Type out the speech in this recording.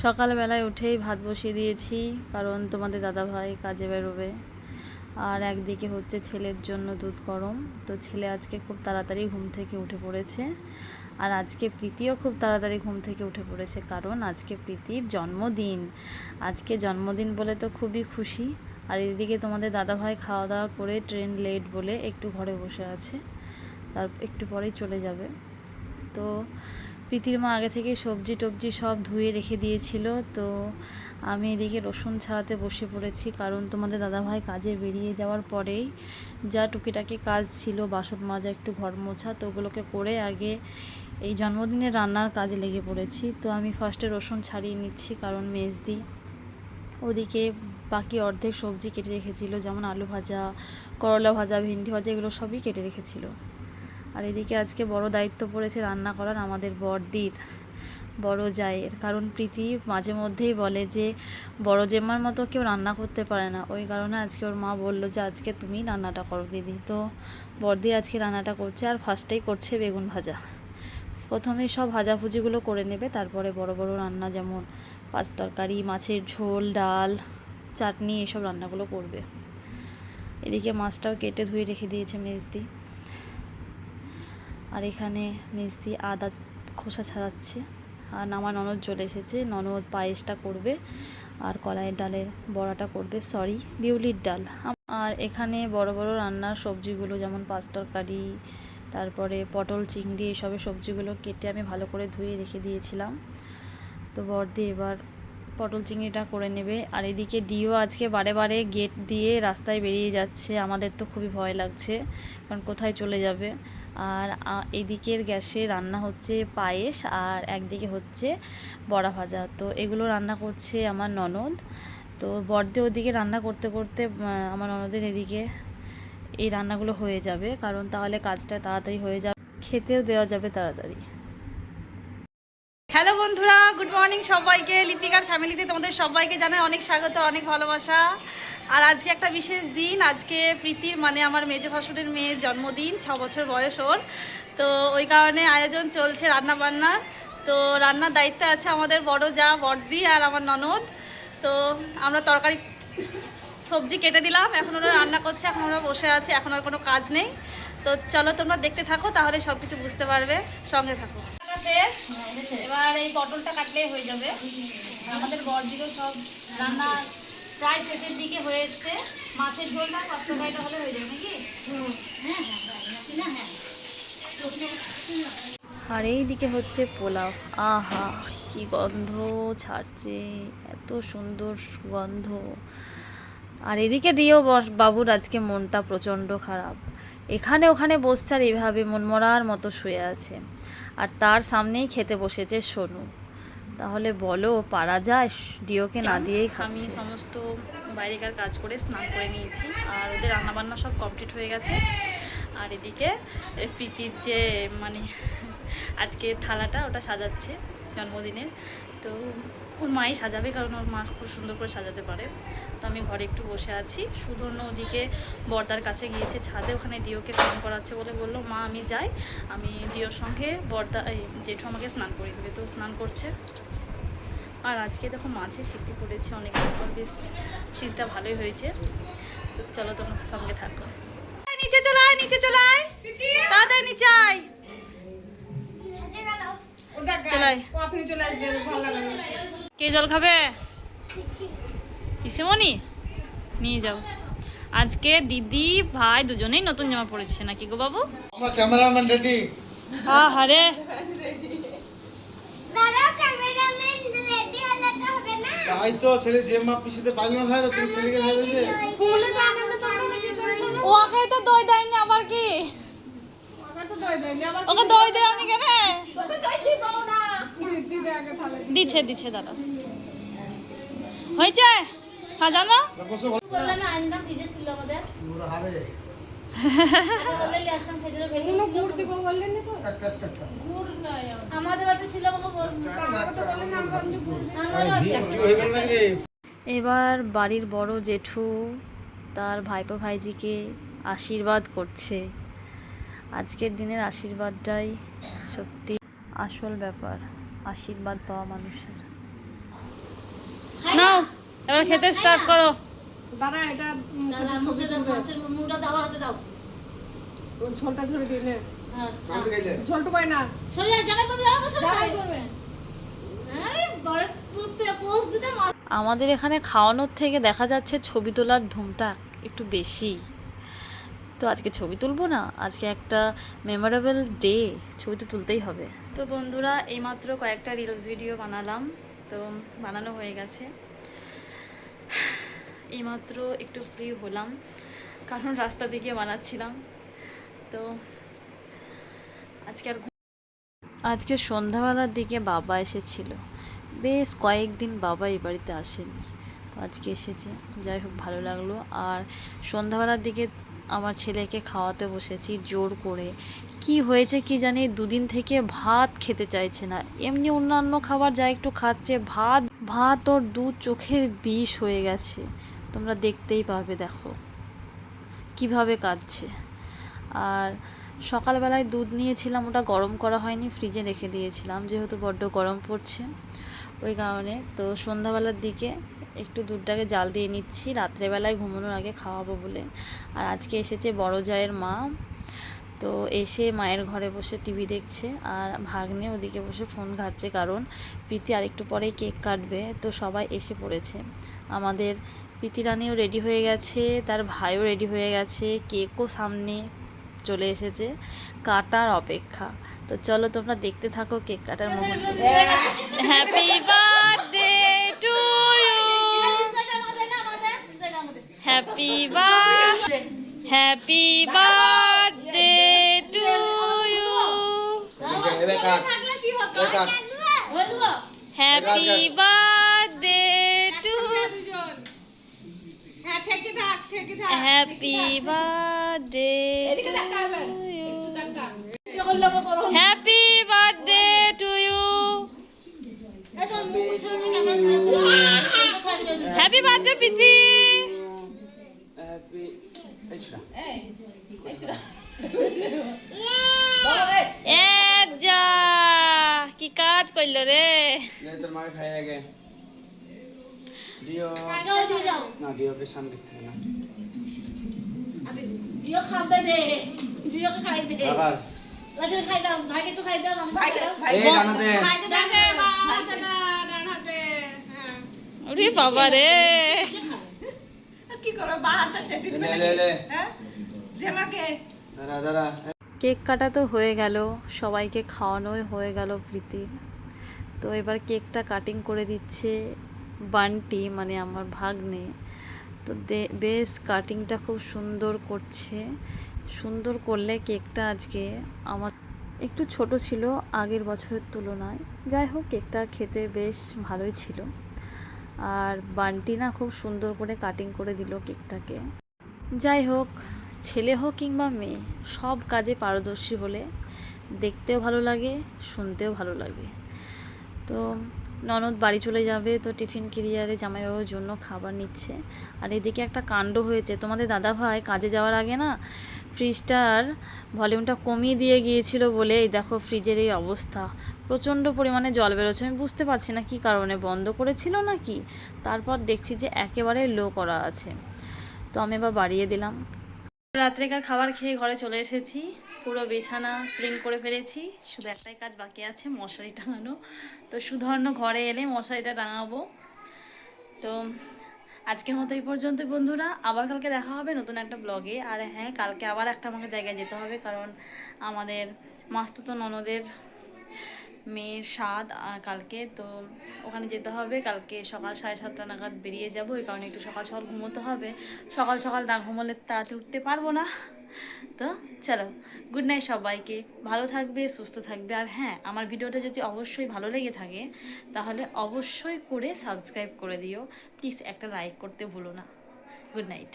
সকালবেলায় উঠেই ভাত বসিয়ে দিয়েছি, কারণ তোমাদের দাদা ভাই কাজে বেরোবে। আর একদিকে হচ্ছে ছেলের জন্য দুধ গরম, তো ছেলে আজকে খুব তাড়াতাড়ি ঘুম থেকে উঠে পড়েছে। আর আজকে প্রীতিও খুব তাড়াতাড়ি ঘুম থেকে উঠে পড়েছে, কারণ আজকে প্রীতির জন্মদিন। আজকে জন্মদিন বলে তো খুবই খুশি। আর এদিকে তোমাদের দাদা ভাই খাওয়া দাওয়া করে ট্রেন লেট বলে একটু ঘরে বসে আছে, তার একটু পরেই চলে যাবে। তো প্রীতির মা আগে থেকে সবজি টবজি সব ধুয়ে রেখে দিয়েছিল। তো আমি এদিকে রসুন ছাড়াতে বসে পড়েছি, কারণ তোমাদের দাদাভাই কাজে বেরিয়ে যাওয়ার পরেই যা টুকিটাকি কাজ ছিল, বাসন মাজা, একটু ঘর মোছা, তো ওগুলোকে করে আগে এই জন্মদিনে রান্নার কাজে লেগে পড়েছি। তো আমি ফার্স্টে রসুন ছাড়িয়ে নিচ্ছি, কারণ মেজদি ওদিকে বাকি অর্ধেক সবজি কেটে রেখেছিল, যেমন আলু ভাজা, করলা ভাজা, ভেন্ডি ভাজা, এগুলো সবই কেটে রেখেছিল। আর এদিকে আজকে বড় দায়িত্ব পড়েছে রান্না করার আমাদের বড়দির, বড় জায়ের। কারণ প্রীতি মাঝে মধ্যেই বলে যে, বড় জেম্মার মতো কেউ রান্না করতে পারে না। ওই কারণে আজকে ওর মা বলল যে, আজকে তুমি রান্নাটা করো দিদি। তো বড়দি আজকে রান্নাটা করছে আর ফার্স্টেই করছে বেগুন ভাজা। প্রথমে সব ভাজাভুজিগুলো করে নেবে, তারপরে বড় বড় রান্না যেমন পাঁচ তরকারি, মাছের ঝোল, ডাল, চাটনি, এসব রান্নাগুলো করবে। এদিকে মাছটাও কেটে ধুয়ে রেখে দিয়েছে মেজদি। আর এখানে মেজদি আদা খোসা ছাড়াচ্ছে। আর আমার ননদ চলে এসেছে। ননদ পায়েসটা করবে আর কলাইয়ের ডালের বড়াটা করবে। সরি, বিউলির ডাল। আর এখানে বড় বড় রান্নার সবজিগুলো যেমন পাঁচ তরকারি, তারপরে পটল, চিংড়ি এসবের সবজিগুলো কেটে আমি ভালো করে ধুয়ে রেখে দিয়েছিলাম। তো বর্দি এবার পটল, চিংড়িটা করে নেবে। আর এদিকে ডিও আজকে বারে বারে গেট দিয়ে রাস্তায় বেরিয়ে যাচ্ছে। আমাদের তো খুবই ভয় লাগছে, কারণ কোথায় চলে যাবে? আর এদিকের গ্যাসে রান্না হচ্ছে পায়েস আর একদিকে হচ্ছে বড়া ভাজা। তো এগুলো রান্না করছে আমার ননদ। তো বর্দে ওদিকে রান্না করতে করতে আমার ননদের এদিকে এই রান্নাগুলো হয়ে যাবে। কারণ তাহলে কাজটা তাড়াতাড়ি হয়ে যাবে। খেতেও দেওয়া যাবে তাড়াতাড়ি। হ্যালো বন্ধুরা, গুড মর্নিং সবাইকে। লিপিকার ফ্যামিলিতে তোমাদের সবাইকে জানাই অনেক স্বাগত, অনেক ভালোবাসা। আর আজকে একটা বিশেষ দিন। আজকে প্রীতির মানে আমার মেজো ভাসুরের মেয়ের জন্মদিন, ছ বছর বয়স ওর। তো ওই কারণে আয়োজন চলছে রান্না বান্নার তো রান্নার দায়িত্বে আছে আমাদের বড় যা, বড়দি আর আমার ননদ। তো আমরা তরকারি, সবজি কেটে দিলাম। এখন ওরা রান্না করছে, এখন ওরা বসে আছে, এখন আর কোনো কাজ নেই। তো চলো তোমরা দেখতে থাকো, তাহলে সব কিছু বুঝতে পারবে। সঙ্গে থাকো। এবার এই পটলটা কাটলেই হয়ে যাবে। আমাদের বড়দিকেও সব রান্না প্রায় শেষের দিকে হয়ে এসছে। মাছের ঝোলটা তরকারিটা হলে হয়ে যাবে নাকি? হ্যাঁ হ্যাঁ আর এই দিকে হচ্ছে পোলাও। আহা, কি গন্ধ ছাড়ছে। এত সুন্দর সুগন্ধ। আর এদিকে দিয়েও বাবুর আজকে মনটা প্রচণ্ড খারাপ। এখানে ওখানে বসছে আর এভাবে মনমরার মতো শুয়ে আছে। আর তার সামনেই খেতে বসেছে সোনু। তাহলে বলো পারা যায়? ডিওকে না দিয়েই আমি খাচ্ছে। সমস্ত বাইরেকার কাজ করে স্নান করে নিয়েছি। আর ওদের রান্নাবান্না সব কমপ্লিট হয়ে গেছে। আর এদিকে প্রীতির যে মানে আজকে থালাটা ওটা সাজাচ্ছে জন্মদিনের। তো ওর মাই সাজাবে কারণ ওর মা খুব সুন্দর করে সাজাতে পারে। তো আমি ঘরে একটু বসে আছি। সুধর্ণ ওদিকে বর্দার কাছে গিয়েছে ছাদে ওখানে ডিওকে স্নান করাচ্ছে বলে বলল মা আমি যাই। আমি ডিওর সঙ্গে বর্দা এই, জেঠু আমাকে স্নান করিয়ে দেবে। তো স্নান করছে। আর আজকে দেখো মাছের শীতে পড়েছে অনেক পর বেশ শীতটা ভালোই হয়েছে। তো চলো তোমার সঙ্গে থাকো। নিচে চলে আয় নিচে চলে আয়। তাড়াতাড়ি নিচে আয়। চলে আয়। কে জল খাবে? কিসেমনি নিয়ে যাও। আজকে দিদি ভাই দুজনেই নতুন জামা পড়েছে নাকি গো বাবু? আমার ক্যামেরাম্যান রেডি। আহারে। দাঁড়াও ক্যামেরাম্যান রেডি হলে তো হবে না। তাই তো ছেলে যে মা পিছিতে পারল না খায় তুমি ছেলেকে খাই দিলে। ফুলে তো ও আগে তো দই দেয়নি আবার কি? ওকে দই দেয় আমি কেন? দাদা ভেজে গুড় দিব বললেন তো? একটা একটা একটা আমাদের বাড়িতে ছিল বাবা আমাকে তো বললেন আমরা কি হয়ে গেল নাকি? এবার বাড়ির বড় জেঠু তার ভাইপো ভাইজিকে আশীর্বাদ করছে। আজকের দিনের আশীর্বাদটাই সত্যি আসল ব্যাপার। আশীর্বাদ পাওয়া মানুষের। এবার খেতে স্টার্ট করো। দাঁড়া এটা উম, ছবি তুলবে ওই ঝোলটা ঝরে দিই নে। কামতে গেলে ঝোলটু পাই না। আমাদের এখানে খাওয়ানোর থেকে দেখা যাচ্ছে ছবি তোলার ধুমটা একটু বেশি। তো আজকে ছবি তুলবো না আজকে একটা মেমোরেবল ডে ছবি তো তুলতেই হবে। তো বন্ধুরা এইমাত্র কয়েকটা রিলস ভিডিও বানালাম তো বানানো হয়ে গেছে। এইমাত্র একটু ফ্রি হলাম কারণ রাস্তা দিকে বানাচ্ছিলাম। তো আজকে আর আজকে সন্ধ্যাবেলার দিকে বাবা এসেছিল। বেশ কয়েকদিন বাবা এই বাড়িতে আসেনি। তো আজকে এসেছে যাই হোক ভালো লাগল। আর সন্ধ্যাবেলার দিকে আমার ছেলেকে খাওয়াতে বসেছি জোর করে। কি হয়েছে কি জানি দুদিন থেকে ভাত খেতে চাইছে না। এমনি অন্যান্য খাবার যা একটু খাচ্ছে, ভাত ভাত ওর দু চোখের বিষ হয়ে গেছে। তোমরা দেখতেই পাবে, দেখো। কীভাবে কাঁদছে। আর সকালবেলায় দুধ নিয়েছিলাম, ওটা গরম করা হয়নি, ফ্রিজে রেখে দিয়েছিলাম, যেহেতু বড্ড গরম পড়ছে। ওই কারণে। তো সন্ধ্যাবেলার দিকে একটু দুধটাকে জাল দিয়ে নিচ্ছি। রাত্রেবেলায় ঘুমানোর আগে খাওয়াবো বলে। আর আজকে এসেছে বড় জায়ের মা। তো এসে মায়ের ঘরে বসে টিভি দেখছে। আর ভাগ্নে ওদিকে বসে ফোন ঘাটছে কারণ প্রীতি আরেকটু পরেই কেক কাটবে। তো সবাই এসে পড়েছে। আমাদের প্রীতি রানীও রেডি হয়ে গেছে। তার ভাইও রেডি হয়ে গেছে। কেকও সামনে চলে এসেছে। কাটার অপেক্ষা। তো চলো তোমরা দেখতে থাকো কেক কাটার মুহূর্ত। Happy birthday to you happy birthday happy birthday to you happy birthday to হ্যাঁ happy birthday happy birthday to you happy birthday Preeti এ যা কি কাজ করল রে? তোর মাকে খাই আগে। না শান্তি থেকে না। হ্যাঁ কেক কাটা তো হয়ে গেল, সবাইকে খাওয়ানোই হয়ে গেল প্রীতি। তো এবার কেকটা কাটিং করে দিচ্ছে বান্টি মানে আমার ভাগ্নে। তো বেশ কাটিংটা খুব সুন্দর করছে। সুন্দর করলে কেকটা আজকে আমার একটু ছোট ছিল আগের বছরের তুলনায়। যাই হোক, কেকটা খেতে বেশ ভালোই ছিল। আর বান্টি না খুব সুন্দর করে কাটিং করে দিল কেকটাকে। যাই হোক, ছেলে হোক কিংবা মেয়ে, সব কাজে পারদর্শী হলে দেখতেও ভালো লাগে, শুনতেও ভালো লাগে। তো ননদ বাড়ি চলে যাবে, তো টিফিন ক্যারিয়ারে জামাইবাবুর জন্য খাবার নিচ্ছে। আর এদিকে একটা কাণ্ড হয়েছে। তোমাদের দাদা ভাই কাজে যাওয়ার আগে না ফ্রিজটার ভলিউমটা কমিয়ে দিয়ে গিয়েছিল বলে এই দেখো ফ্রিজের এই অবস্থা। প্রচণ্ড পরিমাণে জল বেরোচ্ছে। আমি বুঝতে পারছি না কি কারণে। বন্ধ করেছিল না কি তারপর দেখছি যে একেবারে লো করা আছে। তো আমি এবার বাড়িয়ে দিলাম। রাত্রেকার খাবার খেয়ে ঘরে চলে এসেছি। পুরো বিছানা ক্লিন করে ফেলেছি। শুধু একটাই কাজ বাকি আছে, মশারি টাঙানো। তো সুধর্ণ ঘরে এলে মশারিটা টাঙাবো। তো আজকের মতো এই পর্যন্ত বন্ধুরা। আবার কালকে দেখা হবে নতুন একটা ব্লগে আর হ্যাঁ কালকে আবার একটা আমাকে জায়গায় যেতে হবে কারণ আমাদের মাস্তুতো ননদের মেয়ের স্বাদ কালকে তো ওখানে যেতে হবে। কালকে সকাল সাড়ে সাতটা নাগাদ বেরিয়ে যাব। এই কারণে একটু সকাল সকাল ঘুমোতে হবে। সকাল সকাল না ঘুমোলে তাড়াতাড়ি উঠতে পারব না। তো চলো গুড নাইট সবাইকে। ভালো থাকবে, সুস্থ থাকবে। আর হ্যাঁ আমার ভিডিওটা যদি অবশ্যই ভালো লেগে থাকে, তাহলে অবশ্যই করে সাবস্ক্রাইব করে দিও। প্লিজ একটা লাইক করতে ভুলো না। Good night